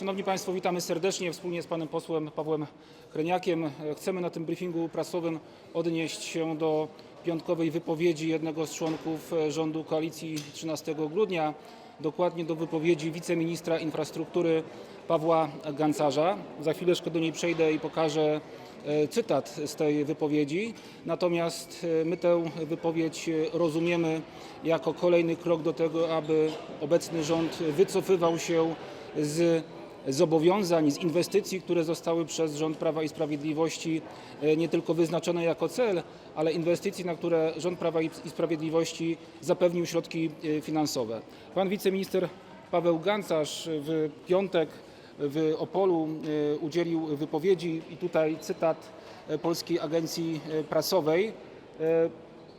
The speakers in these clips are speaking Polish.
Szanowni Państwo, witamy serdecznie wspólnie z panem posłem Pawłem Kreniakiem. Chcemy na tym briefingu prasowym odnieść się do piątkowej wypowiedzi jednego z członków rządu koalicji 13 grudnia, dokładnie do wypowiedzi wiceministra infrastruktury Pawła Gancarza. Za chwileczkę do niej przejdę i pokażę e, cytat z tej wypowiedzi. Natomiast e, my tę wypowiedź e, rozumiemy jako kolejny krok do tego, aby obecny rząd wycofywał się z zobowiązań, z inwestycji, które zostały przez rząd Prawa i Sprawiedliwości e, nie tylko wyznaczone jako cel, ale inwestycji, na które rząd Prawa i Sprawiedliwości zapewnił środki e, finansowe. Pan wiceminister Paweł Gancarz w piątek w Opolu e, udzielił wypowiedzi i tutaj cytat Polskiej Agencji Prasowej.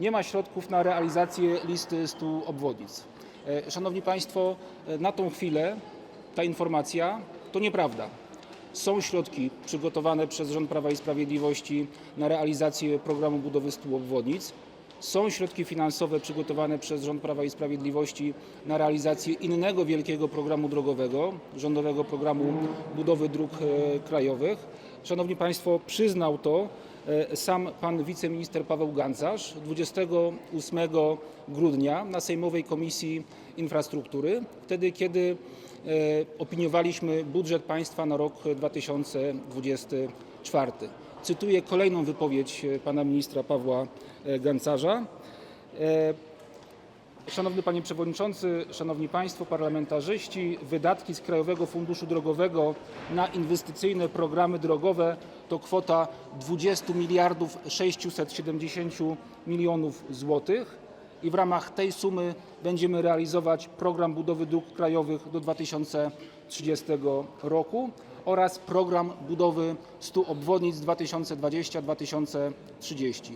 Nie ma środków na realizację listy 100 obwodnic. Szanowni Państwo, na tą chwilę ta informacja to nieprawda. Są środki przygotowane przez rząd Prawa i Sprawiedliwości na realizację programu budowy 100 obwodnic. Są środki finansowe przygotowane przez rząd Prawa i Sprawiedliwości na realizację innego wielkiego programu drogowego, rządowego programu budowy dróg e, krajowych. Szanowni Państwo, przyznał to sam pan wiceminister Paweł Gancarz 28 grudnia na Sejmowej Komisji Infrastruktury, wtedy kiedy e, opiniowaliśmy budżet państwa na rok 2024. Cytuję kolejną wypowiedź e, pana ministra Pawła e, Gancarza. Szanowny Panie Przewodniczący, Szanowni Państwo Parlamentarzyści, wydatki z Krajowego Funduszu Drogowego na inwestycyjne programy drogowe to kwota 20 miliardów 670 milionów złotych i w ramach tej sumy będziemy realizować program budowy dróg krajowych do 2030 roku oraz program budowy 100 obwodnic 2020-2030.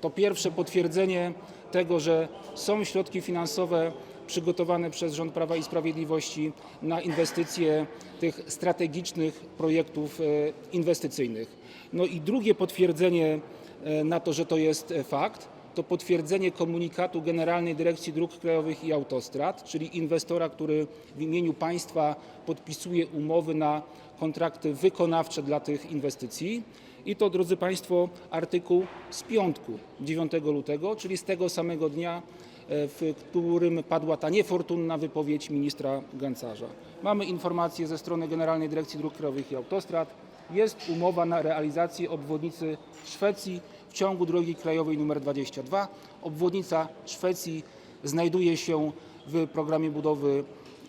To pierwsze potwierdzenie tego, że są środki finansowe przygotowane przez rząd Prawa i Sprawiedliwości na inwestycje tych strategicznych projektów e, inwestycyjnych. No i drugie potwierdzenie e, na to, że to jest e, fakt, to potwierdzenie komunikatu Generalnej Dyrekcji Dróg Krajowych i Autostrad, czyli inwestora, który w imieniu państwa podpisuje umowy na kontrakty wykonawcze dla tych inwestycji. I to, drodzy Państwo, artykuł z piątku 9 lutego, czyli z tego samego dnia, e, w którym padła ta niefortunna wypowiedź ministra Gancarza. Mamy informację ze strony Generalnej Dyrekcji Dróg Krajowych i Autostrad. Jest umowa na realizację obwodnicy Szwecji w ciągu drogi krajowej nr 22. Obwodnica Szwecji znajduje się w programie budowy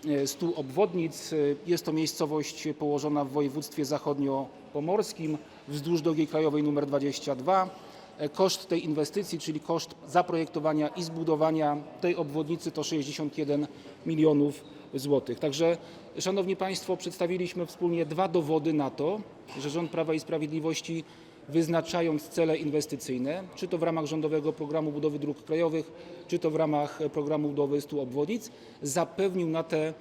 e, 100 obwodnic. E, Jest to miejscowość położona w województwie zachodniopomorskim wzdłuż drogi krajowej nr 22. E, Koszt tej inwestycji, czyli koszt zaprojektowania i zbudowania tej obwodnicy to 61 milionów złotych. Także, Szanowni Państwo, przedstawiliśmy wspólnie dwa dowody na to, że rząd Prawa i Sprawiedliwości wyznaczając cele inwestycyjne, czy to w ramach rządowego programu budowy dróg krajowych, czy to w ramach programu budowy 100 obwodnic, zapewnił na te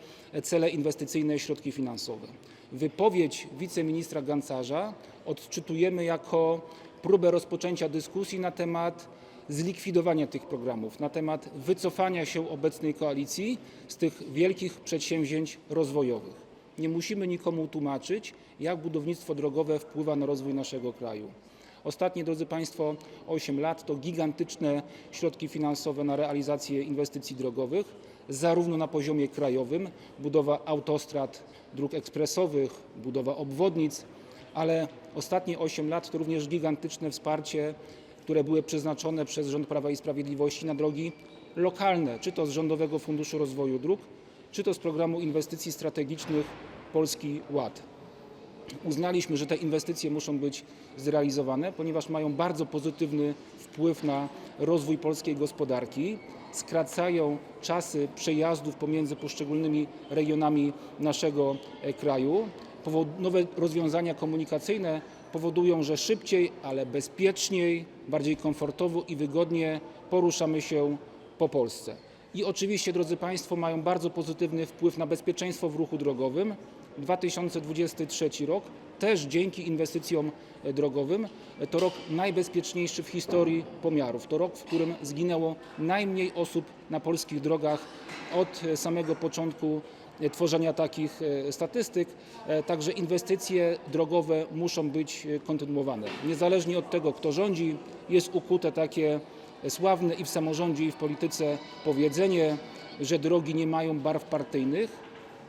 cele inwestycyjne środki finansowe. Wypowiedź wiceministra Gancarza odczytujemy jako próbę rozpoczęcia dyskusji na temat zlikwidowania tych programów, na temat wycofania się obecnej koalicji z tych wielkich przedsięwzięć rozwojowych. Nie musimy nikomu tłumaczyć, jak budownictwo drogowe wpływa na rozwój naszego kraju. Ostatnie, drodzy Państwo, 8 lat to gigantyczne środki finansowe na realizację inwestycji drogowych, zarówno na poziomie krajowym, budowa autostrad, dróg ekspresowych, budowa obwodnic, ale ostatnie 8 lat to również gigantyczne wsparcie, które były przeznaczone przez rząd Prawa i Sprawiedliwości na drogi lokalne, czy to z Rządowego Funduszu Rozwoju Dróg, czy to z programu inwestycji strategicznych Polski Ład. Uznaliśmy, że te inwestycje muszą być zrealizowane, ponieważ mają bardzo pozytywny wpływ na rozwój polskiej gospodarki, skracają czasy przejazdów pomiędzy poszczególnymi regionami naszego e, kraju. Nowe rozwiązania komunikacyjne powodują, że szybciej, ale bezpieczniej, bardziej komfortowo i wygodnie poruszamy się po Polsce. I oczywiście, drodzy Państwo, mają bardzo pozytywny wpływ na bezpieczeństwo w ruchu drogowym. 2023 rok też dzięki inwestycjom e, drogowym e, to rok najbezpieczniejszy w historii pomiarów. To rok, w którym zginęło najmniej osób na polskich drogach od e, samego początku tworzenia takich statystyk. Także inwestycje drogowe muszą być kontynuowane. Niezależnie od tego, kto rządzi, jest ukute takie sławne i w samorządzie, i w polityce powiedzenie, że drogi nie mają barw partyjnych.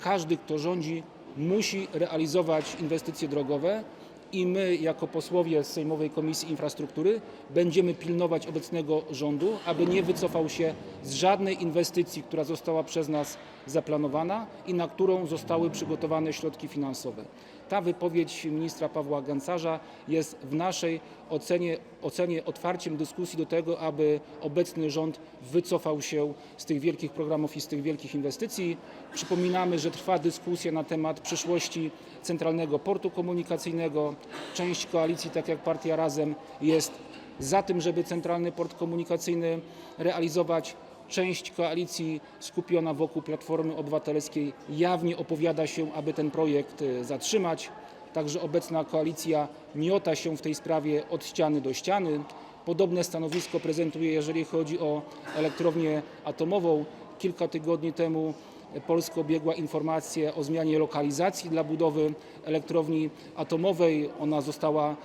Każdy, kto rządzi, musi realizować inwestycje drogowe i my, jako posłowie z Sejmowej Komisji Infrastruktury, będziemy pilnować obecnego rządu, aby nie wycofał się z żadnej inwestycji, która została przez nas zaplanowana i na którą zostały przygotowane środki finansowe. Ta wypowiedź ministra Pawła Gancarza jest w naszej ocenie, ocenie otwarciem dyskusji do tego, aby obecny rząd wycofał się z tych wielkich programów i z tych wielkich inwestycji. Przypominamy, że trwa dyskusja na temat przyszłości Centralnego Portu Komunikacyjnego. Część koalicji, tak jak Partia Razem, jest za tym, żeby Centralny Port Komunikacyjny realizować. Część koalicji skupiona wokół Platformy Obywatelskiej jawnie opowiada się, aby ten projekt e, zatrzymać. Także obecna koalicja miota się w tej sprawie od ściany do ściany. Podobne stanowisko prezentuje, jeżeli chodzi o elektrownię atomową. Kilka tygodni temu Polskę obiegła informacja o zmianie lokalizacji dla budowy elektrowni atomowej. Ona została e,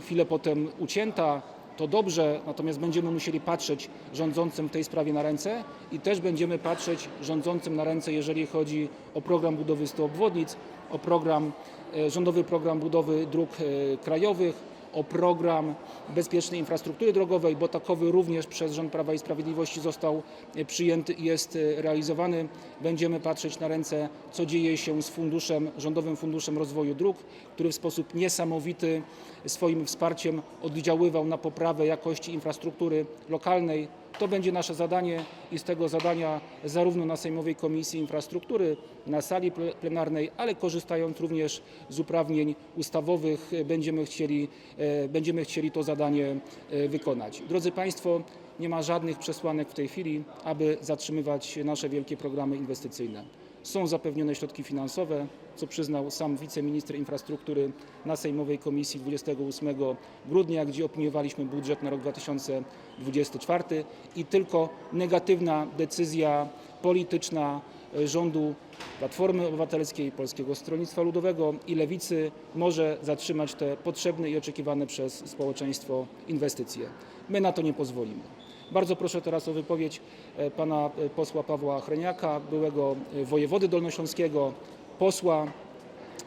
chwilę potem ucięta. To dobrze, natomiast będziemy musieli patrzeć rządzącym w tej sprawie na ręce i też będziemy patrzeć rządzącym na ręce, jeżeli chodzi o program budowy 100 obwodnic, o program, e, rządowy program budowy dróg e, krajowych, o program bezpiecznej infrastruktury drogowej, bo takowy również przez rząd Prawa i Sprawiedliwości został e, przyjęty i jest e, realizowany. Będziemy patrzeć na ręce, co dzieje się z funduszem, Rządowym Funduszem Rozwoju Dróg, który w sposób niesamowity swoim wsparciem oddziaływał na poprawę jakości infrastruktury lokalnej. To będzie nasze zadanie i z tego zadania zarówno na Sejmowej Komisji Infrastruktury, na sali ple- plenarnej, ale korzystając również z uprawnień ustawowych e, będziemy chcieli, e, będziemy chcieli to zadanie e, wykonać. Drodzy Państwo, nie ma żadnych przesłanek w tej chwili, aby zatrzymywać nasze wielkie programy inwestycyjne. Są zapewnione środki finansowe, co przyznał sam wiceminister infrastruktury na Sejmowej Komisji 28 grudnia, gdzie opiniowaliśmy budżet na rok 2024 i tylko negatywna decyzja polityczna e, rządu Platformy Obywatelskiej, Polskiego Stronnictwa Ludowego i Lewicy może zatrzymać te potrzebne i oczekiwane przez społeczeństwo inwestycje. My na to nie pozwolimy. Bardzo proszę teraz o wypowiedź e, pana e, posła Pawła Chreniaka, byłego e, wojewody dolnośląskiego, posła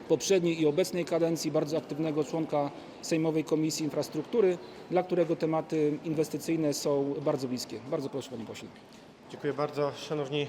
poprzedniej i obecnej kadencji, bardzo aktywnego członka Sejmowej Komisji Infrastruktury, dla którego tematy inwestycyjne są bardzo bliskie. Bardzo proszę panie pośle. Dziękuję bardzo. Szanowni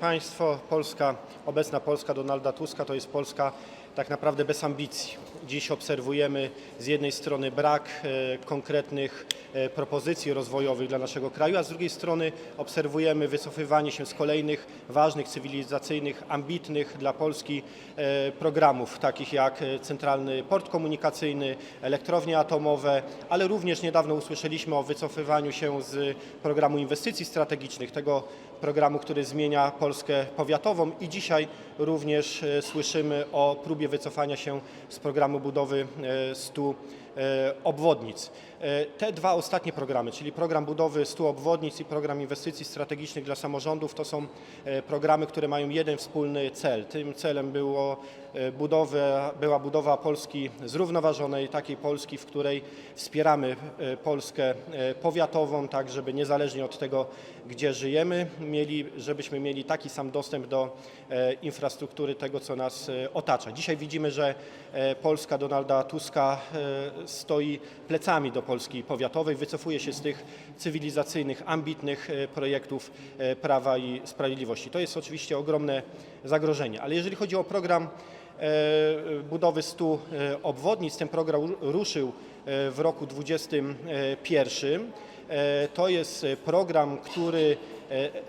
Państwo, Polska, obecna Polska Donalda Tuska to jest Polska tak naprawdę bez ambicji. Dziś obserwujemy z jednej strony brak e, konkretnych e, propozycji rozwojowych dla naszego kraju, a z drugiej strony obserwujemy wycofywanie się z kolejnych ważnych, cywilizacyjnych, ambitnych dla Polski e, programów, takich jak Centralny Port Komunikacyjny, elektrownie atomowe, ale również niedawno usłyszeliśmy o wycofywaniu się z programu inwestycji strategicznych, tego programu, który zmienia Polskę powiatową. I dzisiaj również e, słyszymy o próbie wycofania się z programu budowy e, 100 e, obwodnic. E, Te dwa ostatnie programy, czyli program budowy 100 obwodnic i program inwestycji strategicznych dla samorządów, to są e, programy, które mają jeden wspólny cel. Tym celem było e, budowę, była budowa Polski zrównoważonej, takiej Polski, w której wspieramy e, Polskę e, powiatową, tak żeby niezależnie od tego, gdzie żyjemy, mieli, żebyśmy mieli taki sam dostęp do e, infrastruktury tego, co nas e, otacza. Dzisiaj widzimy, że e, Polska Donalda Tuska e, stoi plecami do Polski powiatowej, wycofuje się z tych cywilizacyjnych, ambitnych e, projektów e, Prawa i Sprawiedliwości. To jest oczywiście ogromne zagrożenie, ale jeżeli chodzi o program e, budowy 100 e, obwodnic, ten program ru- ruszył w roku 2021. E, To jest program, który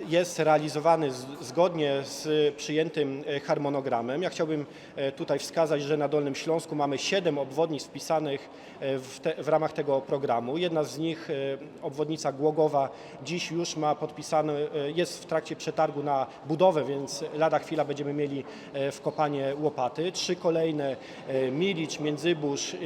jest realizowany zgodnie z przyjętym e, harmonogramem. Ja chciałbym e, tutaj wskazać, że na Dolnym Śląsku mamy siedem obwodnic wpisanych e, w, te, w ramach tego programu. Jedna z nich, e, obwodnica Głogowa, dziś już ma podpisane, e, jest w trakcie przetargu na budowę, więc lada chwila będziemy mieli e, wkopanie łopaty. Trzy kolejne, e, Milicz, Międzybórz e,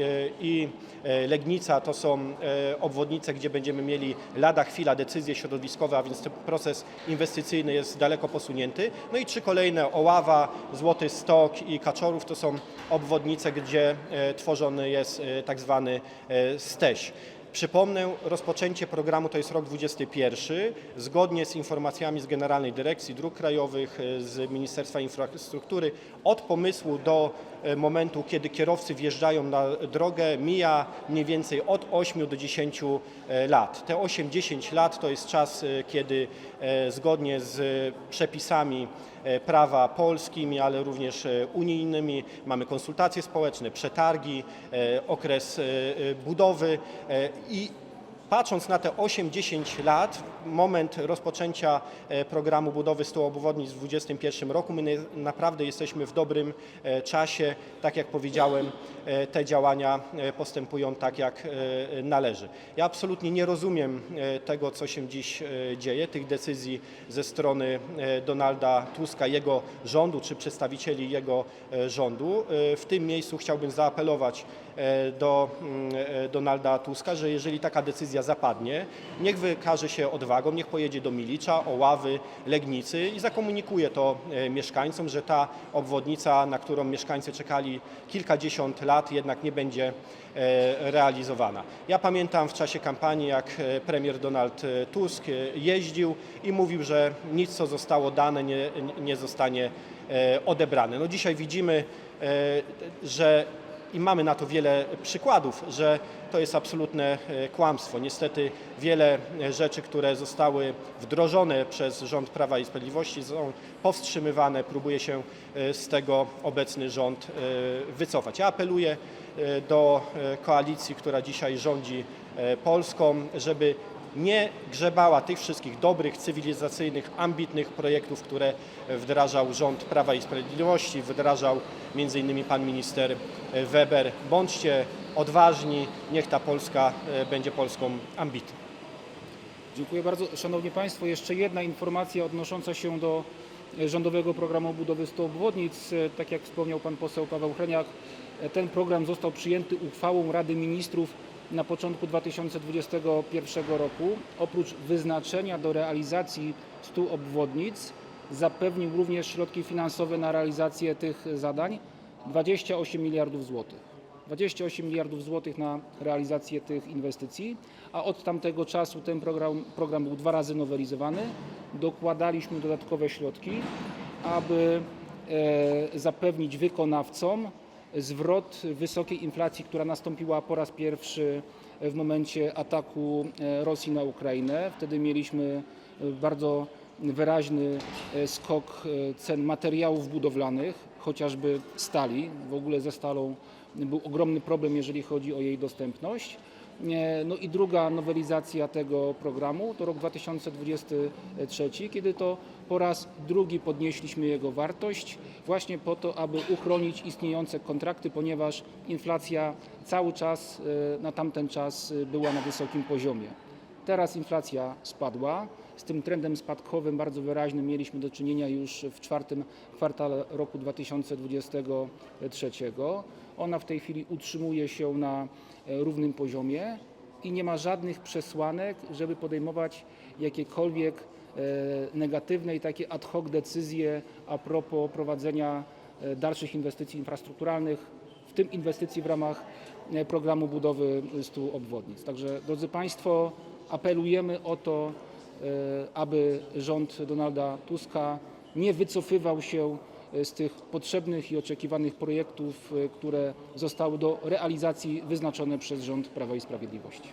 i e, Legnica, to są e, obwodnice, gdzie będziemy mieli lada chwila decyzje środowiskowe, a więc ten proces proces inwestycyjny jest daleko posunięty. No i trzy kolejne Oława, Złoty Stok i Kaczorów to są obwodnice, gdzie e, tworzony jest e, tak zwany e, steś. Przypomnę, rozpoczęcie programu to jest rok 2021. Zgodnie z informacjami z Generalnej Dyrekcji Dróg Krajowych, e, z Ministerstwa Infrastruktury, od pomysłu do e, momentu, kiedy kierowcy wjeżdżają na drogę, mija mniej więcej od 8 do 10 e, lat. Te 8-10 lat to jest czas, kiedy zgodnie z przepisami prawa polskimi, ale również e, unijnymi. Mamy konsultacje społeczne, przetargi, e, okres e, e, budowy e, i Patrząc na te 8-10 lat, moment rozpoczęcia e, programu budowy 100 obwodnic w 2021 roku, my naprawdę jesteśmy w dobrym e, czasie. Tak jak powiedziałem, e, te działania postępują tak jak należy. Ja absolutnie nie rozumiem tego, co się dziś dzieje, tych decyzji ze strony Donalda Tuska, jego rządu czy przedstawicieli jego rządu. W tym miejscu chciałbym zaapelować do mm, Donalda Tuska, że jeżeli taka decyzja zapadnie, niech wykaże się odwagą, niech pojedzie do Milicza, Oławy, Legnicy i zakomunikuje to e, mieszkańcom, że ta obwodnica, na którą mieszkańcy czekali kilkadziesiąt lat, jednak nie będzie e, realizowana. Ja pamiętam w czasie kampanii, jak e, premier Donald Tusk jeździł i mówił, że nic, co zostało dane, nie, nie zostanie odebrane. No dzisiaj widzimy, że i mamy na to wiele przykładów, że to jest absolutne e, kłamstwo. Niestety wiele e, rzeczy, które zostały wdrożone przez rząd Prawa i Sprawiedliwości są powstrzymywane, próbuje się e, z tego obecny rząd wycofać. Ja apeluję do koalicji, która dzisiaj rządzi Polską, żeby nie grzebała tych wszystkich dobrych, cywilizacyjnych, ambitnych projektów, które wdrażał rząd Prawa i Sprawiedliwości, wdrażał m.in. pan minister Weber. Bądźcie odważni, niech ta Polska e, będzie Polską ambitną. Dziękuję bardzo. Szanowni Państwo, jeszcze jedna informacja odnosząca się do e, rządowego programu budowy 100 obwodnic. E, Tak jak wspomniał Pan poseł Paweł Hreniak, e, ten program został przyjęty uchwałą Rady Ministrów na początku 2021 roku. Oprócz wyznaczenia do realizacji 100 obwodnic zapewnił również środki finansowe na realizację tych zadań 28 miliardów złotych. 28 miliardów złotych na realizację tych inwestycji, a od tamtego czasu ten program, program był dwa razy nowelizowany. Dokładaliśmy dodatkowe środki, aby e, zapewnić wykonawcom zwrot wysokiej inflacji, która nastąpiła po raz pierwszy w momencie ataku e, Rosji na Ukrainę. Wtedy mieliśmy e, bardzo wyraźny e, skok cen materiałów budowlanych, chociażby stali. W ogóle ze stalą był ogromny problem, jeżeli chodzi o jej dostępność. E, No i druga nowelizacja tego programu to rok 2023, kiedy to po raz drugi podnieśliśmy jego wartość, właśnie po to, aby uchronić istniejące kontrakty, ponieważ inflacja cały czas e, na tamten czas e, była na wysokim poziomie. Teraz inflacja spadła. Z tym trendem spadkowym bardzo wyraźnym mieliśmy do czynienia już w czwartym kwartale roku 2023. Ona w tej chwili utrzymuje się na e, równym poziomie i nie ma żadnych przesłanek, żeby podejmować jakiekolwiek e, negatywne i takie ad hoc decyzje a propos prowadzenia e, dalszych inwestycji infrastrukturalnych, w tym inwestycji w ramach programu budowy 100 obwodnic. Także drodzy Państwo, apelujemy o to, aby rząd Donalda Tuska nie wycofywał się z tych potrzebnych i oczekiwanych projektów, e, które zostały do realizacji wyznaczone przez rząd Prawa i Sprawiedliwości.